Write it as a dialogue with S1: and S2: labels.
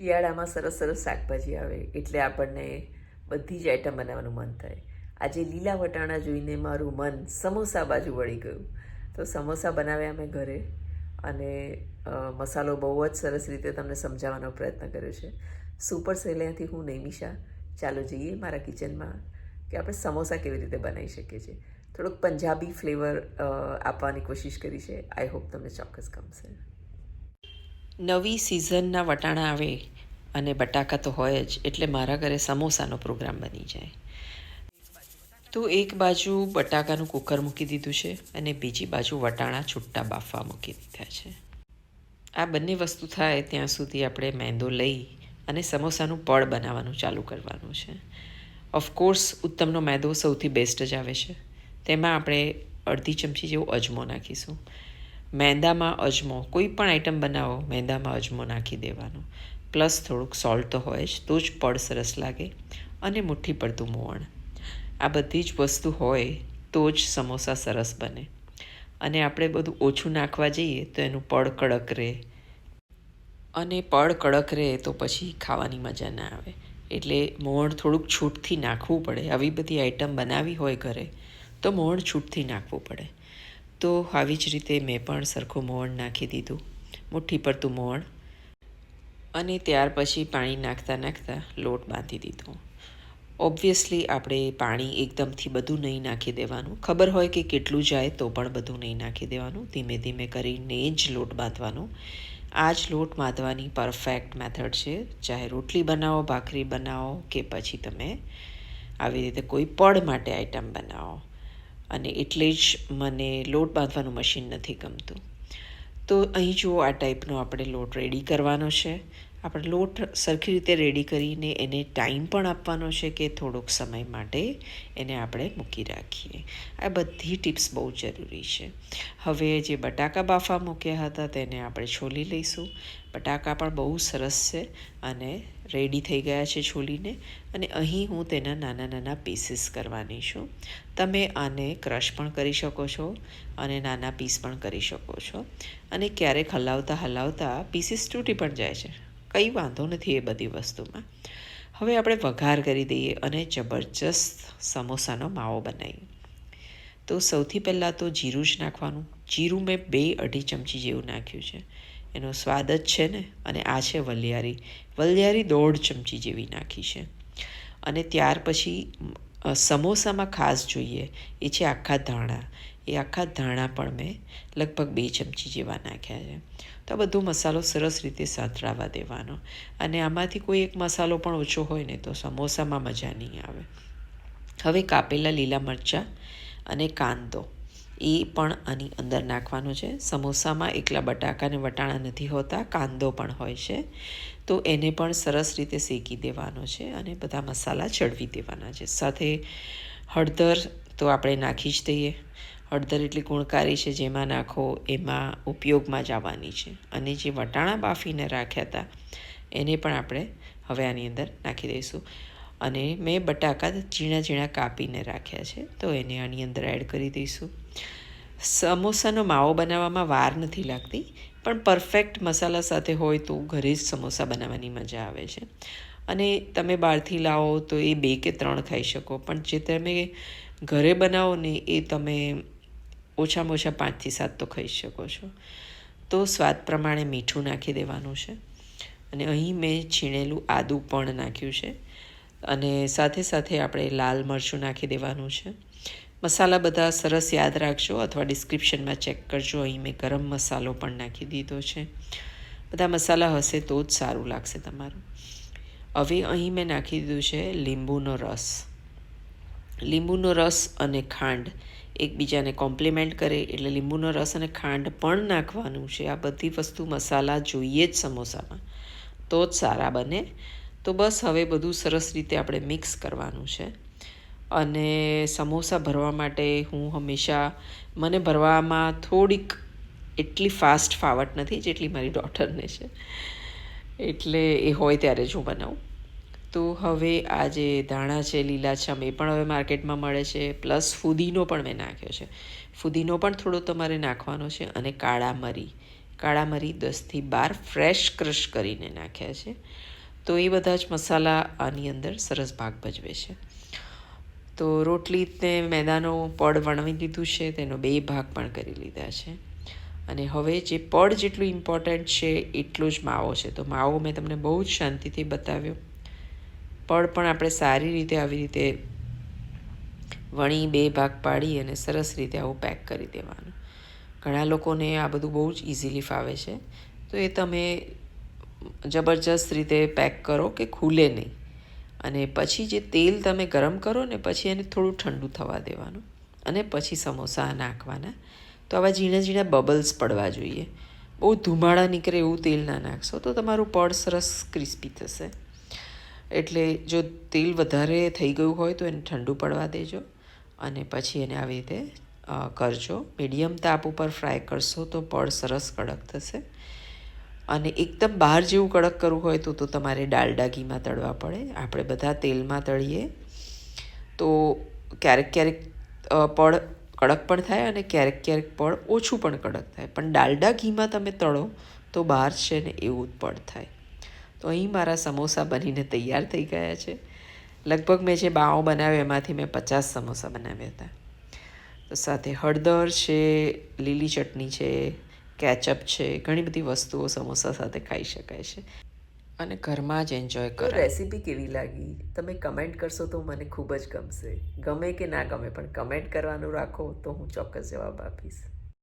S1: શિયાળામાં સરસ સરસ શાકભાજી આવે એટલે આપણને બધી જ આઈટમ બનાવવાનું મન થાય. આજે લીલા વટાણા જોઈને મારું મન સમોસા બાજુ વળી ગયું. તો સમોસા બનાવ્યા મેં ઘરે અને મસાલો બહુ જ સરસ રીતે તમને સમજાવવાનો પ્રયત્ન કર્યો છે. સુપર સેલિયાથી હું નૈમિષા ચાલો જઈએ મારા કિચનમાં કે આપણે સમોસા કેવી રીતે બનાવી શકીએ છીએ. થોડુંક પંજાબી ફ્લેવર આપવાની કોશિશ કરી છે. આઈ હોપ તમને ચોક્કસ ગમશે. નવી સિઝનના વટાણા આવે અને બટાકા તો હોય જ, એટલે મારા ઘરે સમોસાનો પ્રોગ્રામ બની જાય. તો એક બાજુ બટાકાનું કુકર મૂકી દીધું છે અને બીજી બાજુ વટાણા છૂટા બાફવા મૂકી દીધા છે. આ બંને વસ્તુ થાય ત્યાં સુધી આપણે મેંદો લઈ અને સમોસાનું પળ બનાવવાનું ચાલુ કરવાનું છે. ઓફકોર્સ ઉત્તમનો મેંદો સૌથી બેસ્ટ જ આવે છે. તેમાં આપણે અડધી ચમચી જેવો અજમો નાખીશું. મેંદામાં અજમો, કોઈ પણ આઈટમ બનાવો, મેંદામાં અજમો નાખી દેવાનો. પ્લસ થોડુંક સોલ્ટ તો હોય જ, તો જ પડ સરસ લાગે અને મુઠ્ઠી પડતું મોવણ. આ બધી જ વસ્તુ હોય તો જ સમોસા સરસ બને. અને આપણે બધું ઓછું નાખવા જઈએ તો એનું પડ કડક રહે. અને પડ કડક રહે તો પછી ખાવાની મજા ના આવે. એટલે મોણ થોડુંક છૂટથી નાખવું પડે. આવી બધી આઈટમ બનાવી હોય ઘરે તો મોણ છૂટથી નાખવું પડે. તો આવી જ રીતે મેં પણ સરખું મોણ નાખી દીધું. મુઠ્ઠી પડતું મોણ. અને ત્યાર પછી પાણી નાખતા નાખતા લોટ બાંધી દીધો. ઓબ્વિયસલી આપણે પાણી એકદમથી બધું નહીં નાખી દેવાનું. ખબર હોય કે કેટલું જાય તો પણ બધું નહીં નાખી દેવાનું. ધીમે ધીમે કરીને જ લોટ બાંધવાનો. આ જ લોટ બાંધવાની પરફેક્ટ મેથડ છે. ચાહે રોટલી બનાવો, ભાખરી બનાવો કે પછી તમે આવી રીતે કોઈ પડ માટે આઈટમ બનાવો. અને એટલે જ મને લોટ બાંધવાનું મશીન નથી ગમતું. તો અહીં જુઓ, આ ટાઈપનો આપણે લોટ રેડી કરવાનો છે. આપણે લોટ સરખી રીતે રેડી કરીને એને ટાઈમ પણ આપવાનો છે કે થોડોક સમય માટે એને આપણે મૂકી રાખીએ. આ બધી ટિપ્સ બહુ જરૂરી છે. હવે જે બટાકા બાફા મૂક્યા હતા તેને આપણે છોલી લઈશું. બટાકા પણ બહુ સરસ છે અને રેડી થઈ ગયા છે છોલીને. અને અહીં હું તેના નાના નાના પીસીસ કરવાની છું. તમે આને ક્રશ પણ કરી શકો છો અને નાના પીસ પણ કરી શકો છો. અને ક્યારેક હલાવતા હલાવતા પીસીસ તૂટી પણ જાય છે. કંઈ વાંધો નથી એ બધી વસ્તુમાં. હવે આપણે વઘાર કરી દઈએ અને જબરજસ્ત સમોસાનો માવો બનાવીએ. તો સૌથી પહેલાં તો જીરું જ નાખવાનું. જીરું મેં બે અઢી ચમચી જેવું નાખ્યું છે. એનો સ્વાદ જ છે ને? અને આ છે વલિયારી. વલિયારી દોઢ ચમચી જેવી નાખી છે. અને ત્યાર પછી સમોસામાં ખાસ જોઈએ, એ છે આખા ધાણા. એ આખા ધાણા પણ મેં લગભગ બે ચમચી જેવા નાખ્યા છે. તો આ બધો મસાલો સરસ રીતે સાંતળાવા દેવાનો. અને આમાંથી કોઈ એક મસાલો પણ ઓછો હોય ને તો સમોસામાં મજા નહીં આવે. હવે કાપેલા લીલા મરચાં અને કાંદો. એ પણ આની અંદર નાખવાનો છે. સમોસામાં એકલા બટાકા અને વટાણા નથી હોતા, કાંદો પણ હોય છે. તો એને પણ સરસ રીતે શેકી દેવાનો છે અને બધા મસાલા ચડવી દેવાના છે. સાથે હળદર તો આપણે નાખી જ દઈએ. હળદર એટલી ગુણકારી છે જેમાં નાખો, એમાં ઉપયોગમાં જ આવવાની છે. અને જે વટાણા બાફીને રાખ્યા હતા, એને પણ આપણે હવે આની અંદર નાખી દઈશું. અને મેં બટાકા ઝીણા ઝીણા કાપીને રાખ્યા છે, તો એને આની અંદર એડ કરી દઈશું. સમોસાનો માવો બનાવવામાં વાર નથી લાગતી, પણ પરફેક્ટ મસાલા સાથે હોય તો ઘરે જ સમોસા બનાવવાની મજા આવે છે. અને તમે બહારથી લાવો તો એ બે કે ત્રણ ખાઈ શકો, પણ જે તમે ઘરે બનાવો ને એ તમે ઓછામાં ઓછા પાંચથી સાત તો ખાઈ શકો છો. તો સ્વાદ પ્રમાણે મીઠું નાખી દેવાનું છે. અને અહીં મેં છીણેલું આદું પણ નાખ્યું છે. અને સાથે સાથે આપણે લાલ મરચું નાખી દેવાનું છે. મસાલા બધા સરસ યાદ રાખજો અથવા ડિસ્ક્રિપ્શનમાં ચેક કરજો. અહીં મેં ગરમ મસાલો પણ નાખી દીધો છે. બધા મસાલા હશે તો જ સારું લાગશે તમારું. હવે અહીં મેં નાખી દીધું છે લીંબુનો રસ. લીંબુનો રસ અને ખાંડ એકબીજાને કોમ્પ્લિમેન્ટ કરે એટલે લીંબુનો રસ અને ખાંડ પણ નાખવાનું છે. આ બધી વસ્તુ મસાલા જોઈએ જ સમોસામાં. તો જ સારા બને. તો બસ હવે બધું સરસ રીતે આપણે મિક્સ કરવાનું છે. અને સમોસા ભરવા માટે હું હંમેશા, મને ભરવામાં થોડીક એટલી ફાસ્ટ ફાવટ નથી જેટલી મારી ડોટરને છે. એટલે એ હોય ત્યારે જ હું બનાવું. તો હવે આ જે ધાણા છે લીલાછમ એ પણ હવે માર્કેટમાં મળે છે. પ્લસ ફુદીનો પણ મેં નાખ્યો છે. ફુદીનો પણ થોડો તમારે નાખવાનો છે અને કાળા મરી
S2: કાળા મરી દસથી બાર ફ્રેશ ક્રશ કરીને નાખ્યા છે. તો એ બધા જ મસાલા આની અંદર સરસ ભાગ ભજવે છે. તો રોટલીને મેદાનો પડ વણવી લીધું છે, તેનો બે ભાગ પણ કરી લીધા છે. અને હવે જે પડ જેટલું ઇમ્પોર્ટન્ટ છે, એટલો જ માવો છે. તો માવો મેં તમને બહુ જ શાંતિથી બતાવ્યો. પડ પણ આપણે સારી રીતે આવી રીતે વણી બે ભાગ પાડી અને સરસ રીતે આવું પેક કરી દેવાનું. ઘણા લોકોને આ બધું બહુ જ ઇઝીલી ફાવે છે. તો એ તમે જબરજસ્ત રીતે પેક કરો કે ખુલે નહીં. અને પછી જે તેલ તમે ગરમ કરો ને પછી એને થોડું ઠંડુ થવા દેવાનું. અને પછી સમોસા નાખવાના. તો આવા ઝીણા ઝીણા બબલ્સ પડવા જોઈએ. બહુ ધુમાડા નીકળે એવું તેલ ના નાખશો તો તમારું પડ સરસ ક્રિસ્પી થશે. એટલે જો તેલ વધારે થઈ ગયું હોય તો એને ઠંડુ પડવા દેજો અને પછી એને આવી રીતે કરજો. મીડિયમ તાપ ઉપર ફ્રાય કરશો તો પડ સરસ કડક થશે. અને એકદમ બહાર જેવું કડક કરવું હોય તો તો તમારે ડાલડા ઘીમાં તળવા પડે. આપણે બધા તેલમાં તળીએ. તો ક્યારેક ક્યારેક પડ કડક પણ થાય અને ક્યારેક ક્યારેક પડ ઓછું પણ કડક થાય. પણ ડાલડા ઘીમાં તમે તળો તો બહાર છે ને એવું જ પડ થાય. તો અહીં મારા સમોસા બનીને તૈયાર થઈ ગયા છે. લગભગ મેં જે બાઓ બનાવ્યો એમાંથી મેં પચાસ સમોસા બનાવ્યા હતા. તો સાથે હળદર છે લીલી ચટણી છે કેચઅપ છે ઘણી બધી વસ્તુઓ સમોસા સાથે ખાઈ શકાય છે. અને ઘરમાં જ એન્જોય કરો
S1: રેસીપી કેવી લાગી? તમે કમેન્ટ કરશો તો મને ખૂબ જ ગમશે. ગમે કે ના ગમે પણ કમેન્ટ કરવાનું રાખો તો હું ચોક્કસ જવાબ આપીશ.